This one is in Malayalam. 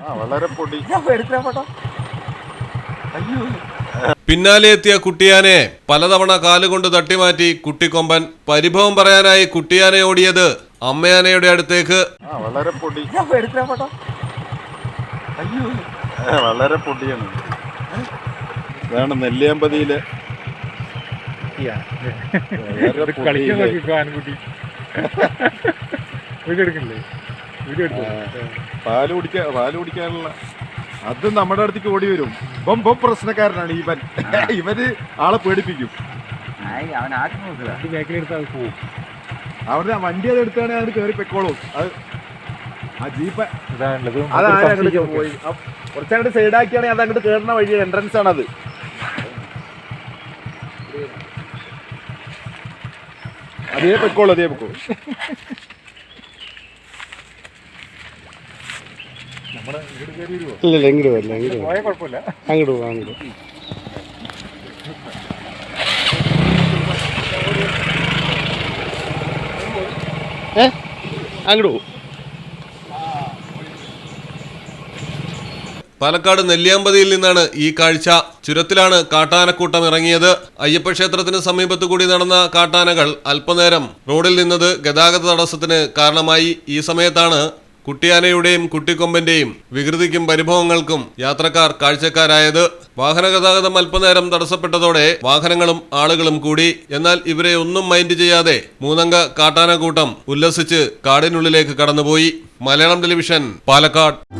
ആ വളരെ പൊടി. അയ്യോ. പിന്നാലെ എത്തിയ കുട്ടിയാനെ പലതവണ കാലുകൊണ്ട് തട്ടിമാറ്റി കുട്ടിക്കൊമ്പൻ പരിഭവം പറയാനായി കുട്ടിയാനെ ഓടിയത് അമ്മയാനയുടെ അടുത്തേക്ക്. ആ വളരെ പൊടി. അയ്യോ. ആ, വളരെ പൊടിയാണ്. ഇതാണ് നെല്ലിയാമ്പതിയിലെ കളിക്കാൻ നോക്കിക്കോ ആൻകുട്ടി എടുത്തു പാൽ കുടിക്കാൻ പാൽ കുടിക്കാനുള്ള. അത് നമ്മുടെ അടുത്തേക്ക് ഓടി വരും. ഇപ്പം ഇപ്പം പ്രശ്നക്കാരനാണ് ഇവൻ. ഇവന് ആളെ പേടിപ്പിക്കും. അത് അവിടെ വണ്ടി അത് എടുത്താണെങ്കിൽ അവർ കയറി പെക്കോളും അത് ആ ജീപ്പ് അങ്ങോട്ട് പോയി? കുറച്ചങ്ങോട്ട് സൈഡാക്കിയാണെങ്കിൽ അത് അങ്ങോട്ട് കയറുന്ന വഴി എൻട്രൻസ് ആണത്. അതേ പൊയ്ക്കോളൂ അതേ പൊക്കോളൂ നമ്മുടെ വീട് കയറി വരുമോ ഇല്ല ഇല്ല ഇങ്ങോട്ട് വരില്ല ഇങ്ങോട്ട് അങ്ങോട്ട് പോവാം അങ്ങോട്ട് ഏ? അങ്ങോട്ട് പാലക്കാട് നെല്ലിയാമ്പതിയിൽ നിന്നാണ് ഈ കാഴ്ച. ചുരത്തിലാണ് കാട്ടാനക്കൂട്ടം ഇറങ്ങിയത്. അയ്യപ്പ ക്ഷേത്രത്തിന് സമീപത്തു കൂടി നടന്ന കാട്ടാനകൾ അല്പനേരം റോഡിൽ നിന്നത് ഗതാഗത തടസ്സത്തിന് കാരണമായി. ഈ സമയത്താണ് കുട്ടിയാനയുടെയും കുട്ടിക്കൊമ്പന്റെയും വികൃതിക്കും പരിഭവങ്ങൾക്കും യാത്രക്കാർ കാഴ്ചക്കാരായത്. വാഹന ഗതാഗതം അല്പനേരം തടസ്സപ്പെട്ടതോടെ വാഹനങ്ങളും ആളുകളും കൂടി. എന്നാൽ ഇവരെ ഒന്നും മൈൻഡ് ചെയ്യാതെ മൂന്നംഗ കാട്ടാനക്കൂട്ടം ഉല്ലസിച്ച് കാടിനുള്ളിലേക്ക് കടന്നുപോയി. Malayalam television Palakkad.